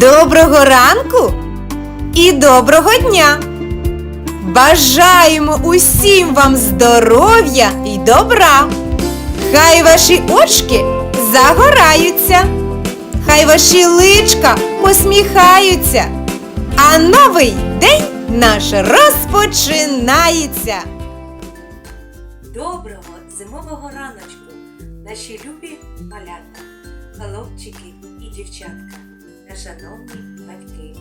Доброго ранку і доброго дня! Бажаємо усім вам здоров'я і добра! Хай ваші очки загораються, хай ваші личка посміхаються, а новий день наш розпочинається! Доброго зимового раночку, наші любі малята, хлопчики і дівчатка та шановні батьки.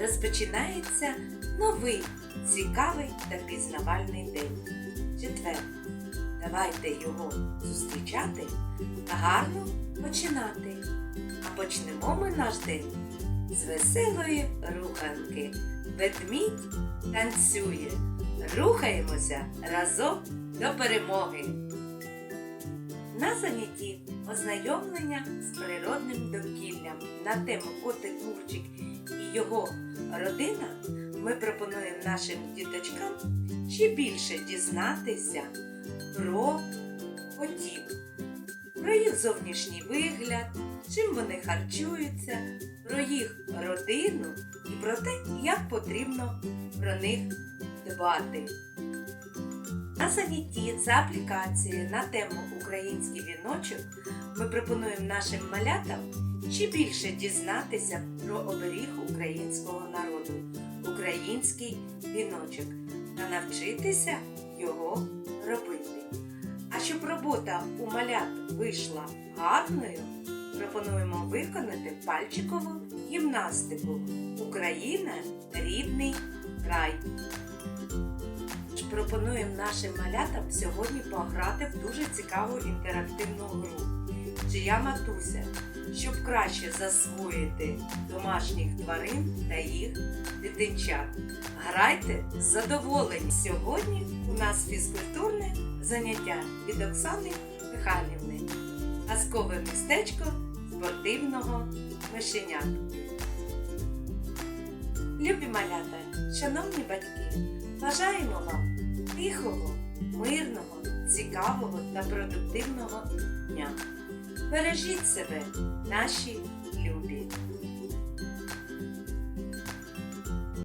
Розпочинається новий цікавий та пізнавальний день. Четвер. Давайте його зустрічати та гарно починати. А почнемо ми наш день з веселої руханки. Ведмідь танцює. Рухаємося разом до перемоги. На занятті ознайомлення з природним довкіллям на тему Котик Мурчик і його родина ми пропонуємо нашим діточкам ще більше дізнатися про котів, про їх зовнішній вигляд, чим вони харчуються, про їх родину і про те, як потрібно про них дбати. На занятті за аплікацією на тему Український віночок ми пропонуємо нашим малятам ще більше дізнатися про оберіг українського народу український віночок та навчитися його робити. А щоб робота у малят вийшла гарною, пропонуємо виконати пальчикову гімнастику Україна рідний край. Пропонуємо нашим малятам сьогодні пограти в дуже цікаву інтерактивну гру. Чия матуся, щоб краще засвоїти домашніх тварин та їх дитинчат. Грайте з задоволенням. Сьогодні у нас фізкультурне заняття від Оксани Михайлівни. Казкове містечко спортивного мишенятки. Любі малята, шановні батьки, бажаємо вам тихого, мирного, цікавого та продуктивного дня. Бережіть себе, наші!